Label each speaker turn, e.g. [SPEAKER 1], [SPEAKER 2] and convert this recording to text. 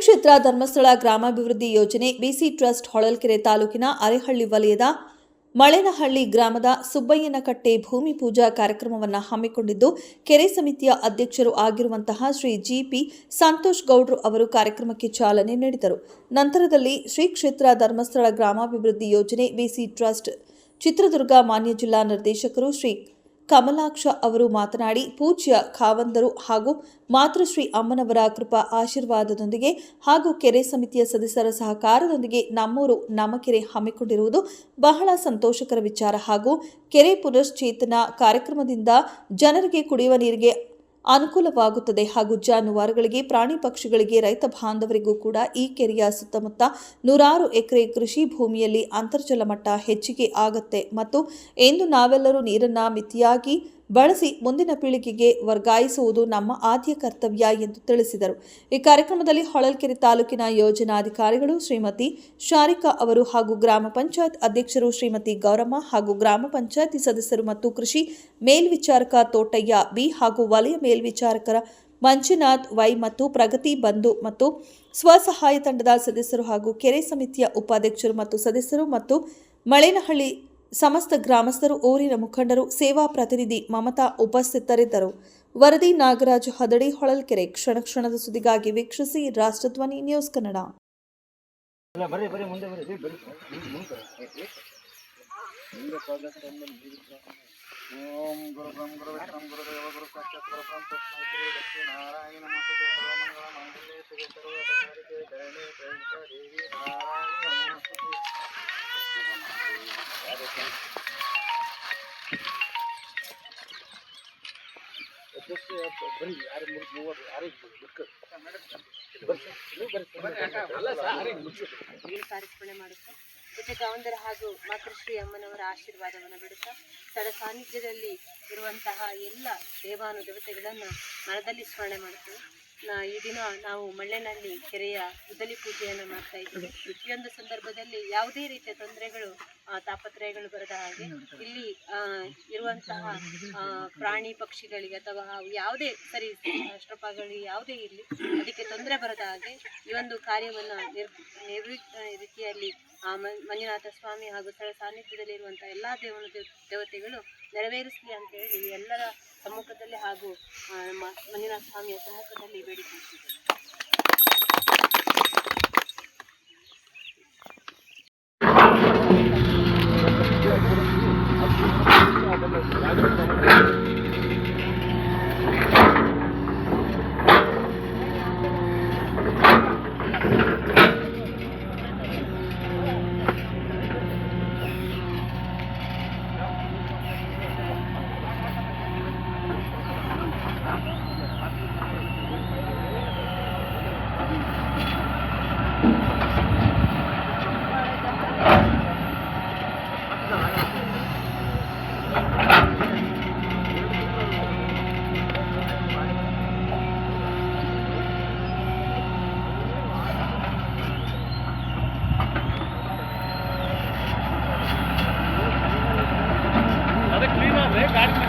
[SPEAKER 1] ಕ್ಷೇತ್ರ ಧರ್ಮಸ್ಥಳ ಗ್ರಾಮಾಭಿವೃದ್ಧಿ ಯೋಜನೆ ಬಿಸಿ ಟ್ರಸ್ಟ್ ಹೊಳಲ್ಕೆರೆ ತಾಲೂಕಿನ ಅರೆಹಳ್ಳಿ ವಲಯದ ಮಳೆನಹಳ್ಳಿ ಗ್ರಾಮದ ಸುಬ್ಬಯ್ಯನಕಟ್ಟೆ ಭೂಮಿ ಪೂಜಾ ಕಾರ್ಯಕ್ರಮವನ್ನು ಹಮ್ಮಿಕೊಂಡಿದ್ದು, ಕೆರೆ ಸಮಿತಿಯ ಅಧ್ಯಕ್ಷರು ಆಗಿರುವಂತಹ ಶ್ರೀ ಜಿಪಿ ಸಂತೋಷ್ ಗೌಡ್ರು ಅವರು ಕಾರ್ಯಕ್ರಮಕ್ಕೆ ಚಾಲನೆ ನೀಡಿದರು. ನಂತರದಲ್ಲಿ ಶ್ರೀ ಕ್ಷೇತ್ರ ಧರ್ಮಸ್ಥಳ ಗ್ರಾಮಾಭಿವೃದ್ಧಿ ಯೋಜನೆ ಬಿಸಿ ಟ್ರಸ್ಟ್ ಚಿತ್ರದುರ್ಗ ಮಾನ್ಯ ಜಿಲ್ಲಾ ನಿರ್ದೇಶಕರು ಶ್ರೀ ಕಮಲಾಕ್ಷ ಅವರು ಮಾತನಾಡಿ, ಪೂಜ್ಯ ಖಾವಂದರು ಹಾಗೂ ಮಾತೃಶ್ರೀ ಅಮ್ಮನವರ ಕೃಪಾ ಆಶೀರ್ವಾದದೊಂದಿಗೆ ಹಾಗೂ ಕೆರೆ ಸಮಿತಿಯ ಸದಸ್ಯರ ಸಹಕಾರದೊಂದಿಗೆ ನಮ್ಮೂರು ನಮ್ಮ ಕೆರೆ ಹಮ್ಮಿಕೊಂಡಿರುವುದು ಬಹಳ ಸಂತೋಷಕರ ವಿಚಾರ ಹಾಗೂ ಕೆರೆ ಪುನಶ್ಚೇತನ ಕಾರ್ಯಕ್ರಮದಿಂದ ಜನರಿಗೆ ಕುಡಿಯುವ ನೀರಿಗೆ ಅನುಕೂಲವಾಗುತ್ತದೆ ಹಾಗೂ ಜಾನುವಾರುಗಳಿಗೆ, ಪ್ರಾಣಿ ಪಕ್ಷಿಗಳಿಗೆ, ರೈತ ಬಾಂಧವರಿಗೂ ಕೂಡ ಈ ಕೆರೆಯ ಸುತ್ತಮುತ್ತ ನೂರಾರು ಎಕರೆ ಕೃಷಿ ಭೂಮಿಯಲ್ಲಿ ಅಂತರ್ಜಲ ಮಟ್ಟ ಹೆಚ್ಚಿಗೆ ಆಗತ್ತೆ. ಮತ್ತು ಎಂದು ನಾವೆಲ್ಲರೂ ನೀರನ್ನ ಮಿತಿಯಾಗಿ ಬಳಸಿ ಮುಂದಿನ ಪೀಳಿಗೆಗೆ ವರ್ಗಾಯಿಸುವುದು ನಮ್ಮ ಆದ್ಯ ಕರ್ತವ್ಯ ಎಂದು ತಿಳಿಸಿದರು. ಈ ಕಾರ್ಯಕ್ರಮದಲ್ಲಿ ಹೊಳಲ್ಕೆರೆ ತಾಲೂಕಿನ ಯೋಜನಾಧಿಕಾರಿಗಳು ಶ್ರೀಮತಿ ಶಾರಿಕಾ ಅವರು ಹಾಗೂ ಗ್ರಾಮ ಪಂಚಾಯತ್ ಅಧ್ಯಕ್ಷರು ಶ್ರೀಮತಿ ಗೌರಮ್ಮ ಹಾಗೂ ಗ್ರಾಮ ಪಂಚಾಯತಿ ಸದಸ್ಯರು ಮತ್ತು ಕೃಷಿ ಮೇಲ್ವಿಚಾರಕ ತೋಟಯ್ಯ ಬಿ ಹಾಗೂ ವಲಯ ಮೇಲ್ವಿಚಾರಕರ ಮಂಜುನಾಥ್ ವೈ ಮತ್ತು ಪ್ರಗತಿ ಬಂಧು ಮತ್ತು ಸ್ವಸಹಾಯ ತಂಡದ ಸದಸ್ಯರು ಹಾಗೂ ಕೆರೆ ಸಮಿತಿಯ ಉಪಾಧ್ಯಕ್ಷರು ಮತ್ತು ಸದಸ್ಯರು ಮತ್ತು ಮಳೇನಹಳ್ಳಿ ಸಮಸ್ತ ಗ್ರಾಮಸ್ಥರು, ಊರಿನ ಮುಖಂಡರು, ಸೇವಾ ಪ್ರತಿನಿಧಿ ಮಮತಾ ಉಪಸ್ಥಿತರಿದ್ದರು. ವರದಿ ನಾಗರಾಜ್ ಹದಡಿ ಹೊಳಲ್ಕೆರೆ ಕ್ಷಣ ಕ್ಷಣದ ಸುದ್ದಿಗಾಗಿ ವೀಕ್ಷಿಸಿ ರಾಷ್ಟ್ರಧ್ವನಿ ನ್ಯೂಸ್ ಕನ್ನಡ.
[SPEAKER 2] ಮುಂದೆ
[SPEAKER 3] ಮಾಡುತ್ತಾ ಹಾಗೂ ಮಾತೃಶ್ರೀ ಅಮ್ಮನವರ ಆಶೀರ್ವಾದವನ್ನು ಬಿಡುತ್ತಾ ತಡ ಸಾನ್ನಿಧ್ಯದಲ್ಲಿ ಇರುವಂತಹ ಎಲ್ಲ ದೇವಾನು ದೇವತೆಗಳನ್ನು ಮನದಲ್ಲಿ ಸ್ಮರಣೆ ಮಾಡುತ್ತೇವೆ. ಈ ದಿನ ನಾವು ಮಳ್ಳೆನಲ್ಲಿ ಕೆರೆಯ ಉದಲಿ ಪೂಜೆಯನ್ನು ಮಾಡ್ತಾ ಇದ್ದೀವಿ. ಪ್ರತಿಯೊಂದು ಒಂದು ಸಂದರ್ಭದಲ್ಲಿ ಯಾವುದೇ ರೀತಿಯ ತೊಂದರೆಗಳು ತಾಪತ್ರಯಗಳು ಬರದ ಹಾಗೆ ಇಲ್ಲಿ ಇರುವಂತಹ ಪ್ರಾಣಿ ಪಕ್ಷಿಗಳಿಗೆ ಅಥವಾ ಯಾವುದೇ ಸರಿ ಅಷ್ಟಪಗಳಿಗೆ ಯಾವುದೇ ಇರಲಿ ಅದಕ್ಕೆ ತೊಂದರೆ ಬರದ ಹಾಗೆ ಈ ಒಂದು ಕಾರ್ಯವನ್ನು ನಿರ್ ರೀತಿಯಲ್ಲಿ ಆ ಮಂಜುನಾಥ ಸ್ವಾಮಿ ಹಾಗೂ ಸ್ಥಳ ಸಾನ್ನಿಧ್ಯದಲ್ಲಿ ಎಲ್ಲ ದೇವನ ದೇವ್- ದೇವತೆಗಳು ನೆರವೇರಿಸಲಿ ಅಂತ ಹೇಳಿ ಎಲ್ಲರ ಸಮ್ಮುಖದಲ್ಲಿ ಹಾಗೂ ನಮ್ಮ ಮಂಜುನಾಥ ಸ್ವಾಮಿಯ ಸಮ್ಮುಖದಲ್ಲಿ ಬೇಡಿಕೊಂಡಿದ್ದೇವೆ